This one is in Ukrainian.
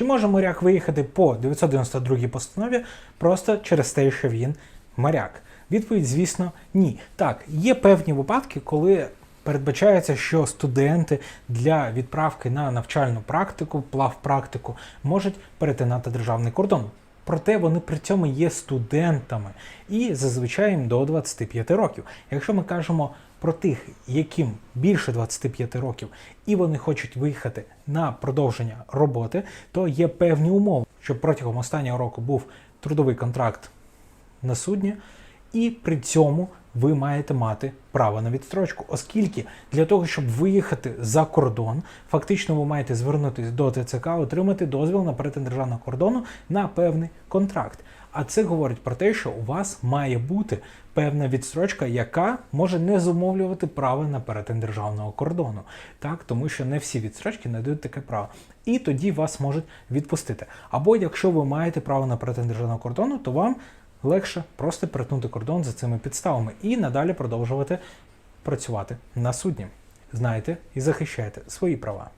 Чи може моряк виїхати по 992 постанові просто через те, що він моряк? Відповідь, звісно, ні. Так, є певні випадки, коли передбачається, що студенти для відправки на навчальну практику, плавпрактику, можуть перетинати державний кордон. Проте вони при цьому є студентами і зазвичай їм до 25 років. Якщо ми кажемо про тих, яким більше 25 років, і вони хочуть виїхати на продовження роботи, то є певні умови, щоб протягом останнього року був трудовий контракт на судні, і при цьому ви маєте мати право на відстрочку, оскільки для того, щоб виїхати за кордон, фактично ви маєте звернутися до ТЦК, отримати дозвіл на перетин державного кордону на певний контракт. А це говорить про те, що у вас має бути певна відстрочка, яка може не зумовлювати право на перетин державного кордону, так тому що не всі відстрочки надають таке право. І тоді вас можуть відпустити. Або якщо ви маєте право на перетин державного кордону, то вам легше просто перетнути кордон за цими підставами і надалі продовжувати працювати на судні. Знайте і захищайте свої права.